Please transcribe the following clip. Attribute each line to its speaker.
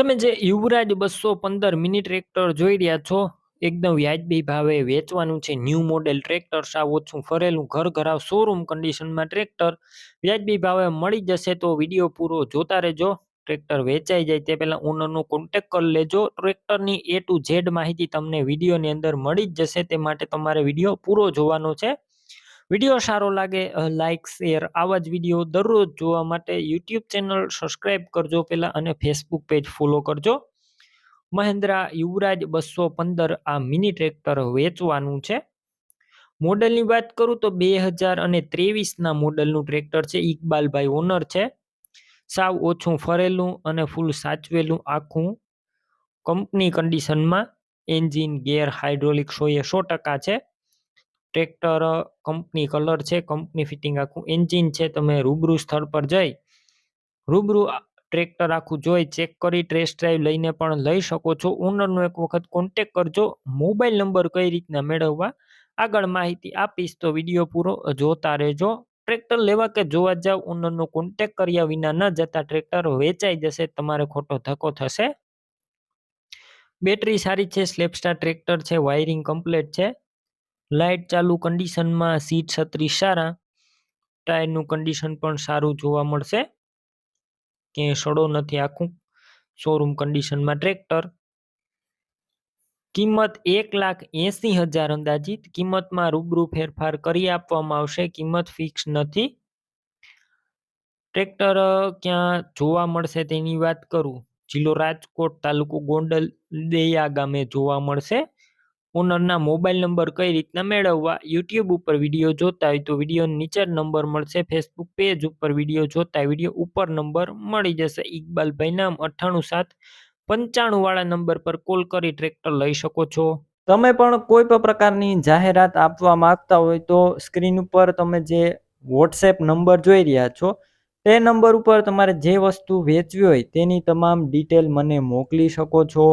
Speaker 1: તમે જે યુવરાજ બસો પંદર મિની ટ્રેક્ટર જોઈ રહ્યા છો, એકદમ વ્યાજબી ભાવે વેચવાનું છે. ન્યૂ મોડેલ ટ્રેક્ટર સાવ ઓછું ફરેલું ઘર ઘરાવ શોરૂમ કન્ડિશનમાં ટ્રેક્ટર વ્યાજબી ભાવે મળી જશે તો વીડિયો પૂરો જોતા રહેજો. ટ્રેક્ટર વેચાઈ જાય તે પહેલા ઓનરનો કોન્ટેક કરી લેજો. ટ્રેક્ટરની એ ટુ ઝેડ માહિતી તમને વિડીયોની અંદર મળી જ જશે, તે માટે તમારે વીડિયો પૂરો જોવાનો છે. વીડિયો સારો લાગે લાઇક શેર આવા જ વીડિયો દરરોજ જોવા માટે યુટ્યુબ ચેનલ સબસ્ક્રાઈબ કરજો પહેલાં અને ફેસબુક પેજ ફોલો કરજો. મહેન્દ્રા યુવરાજ બસો પંદર આ મિની ટ્રેક્ટર વેચવાનું છે. મોડલની વાત કરું તો બે હજાર અને ત્રેવીસના મોડલનું ટ્રેક્ટર છે, ઇકબાલભાઈ ઓનર છે. સાવ ઓછું ફરેલું અને ફૂલ સાચવેલું આખું કંપની કન્ડિશનમાં એન્જિન ગેર હાઇડ્રોલિક સો એ સો ટકા છે. ટ્રેક્ટર કંપની કલર છે, કંપની ફિટિંગ આખું એન્જિન છે, તમે રૂબરૂ સ્થળ પર જઈ, રૂબરૂ ટ્રેક્ટર આખું જોઈ, ચેક કરી, ટેસ્ટ ડ્રાઈવ લઈને પણ લઈ શકો છો. ઓનરનો એક વખત કોન્ટેક કરજો, મોબાઈલ નંબર કઈ રીતના મેળવવા, આગળ માહિતી આપીશ તો વીડિયો પૂરો જોતા રહેજો. ટ્રેક્ટર લેવા કે જોવા જાવ, ઓનરનો કોન્ટેક કર્યા વિના ન જતા ટ્રેક્ટર વેચાઈ જશે, તમારે ખોટો ધક્કો થશે. બેટરી સારી છે, સ્લેપસ્ટાર ટ્રેક્ટર છે, વાયરિંગ કમ્પ્લીટ છે. લાઇટ ચાલુ કન્ડિશનમાં સીટ છત્રીસ સારા ટાયરનું કન્ડિશન પણ સારું જોવા મળશે. ક્યાંય સડો નથી આખું શોરૂમ કન્ડિશનમાં ટ્રેક્ટર કિંમત એક લાખ એંસી હજાર અંદાજિત, કિંમતમાં રૂબરૂ ફેરફાર કરી આપવામાં આવશે, કિંમત ફિક્સ નથી. ટ્રેક્ટર ક્યાં જોવા મળશે તેની વાત કરું. જિલ્લો રાજકોટ તાલુકો ગોંડલ દેયા ગામે જોવા મળશે. ઓનરના મોબાઈલ નંબર કઈ રીતના મેળવવા, યુટ્યુબ ઉપર વીડિયો જોતા હોય તો વીડિયો નીચે નંબર મળશે, ફેસબુક પેજ ઉપર વીડિયો જોતા વીડિયો ઉપર નંબર મળી જશે. ઇકબાલભાઈ નામ અઠ્ઠાણું સાત પંચાણું વાળા નંબર પર કોલ કરી ટ્રેક્ટર લઈ શકો છો.
Speaker 2: તમે પણ કોઈ પણ પ્રકારની જાહેરાત આપવા માંગતા હોય તો સ્ક્રીન ઉપર તમે જે વોટ્સએપ નંબર જોઈ રહ્યા છો, તે નંબર ઉપર તમારે જે વસ્તુ વેચવી હોય તેની તમામ ડિટેલ મને મોકલી શકો છો.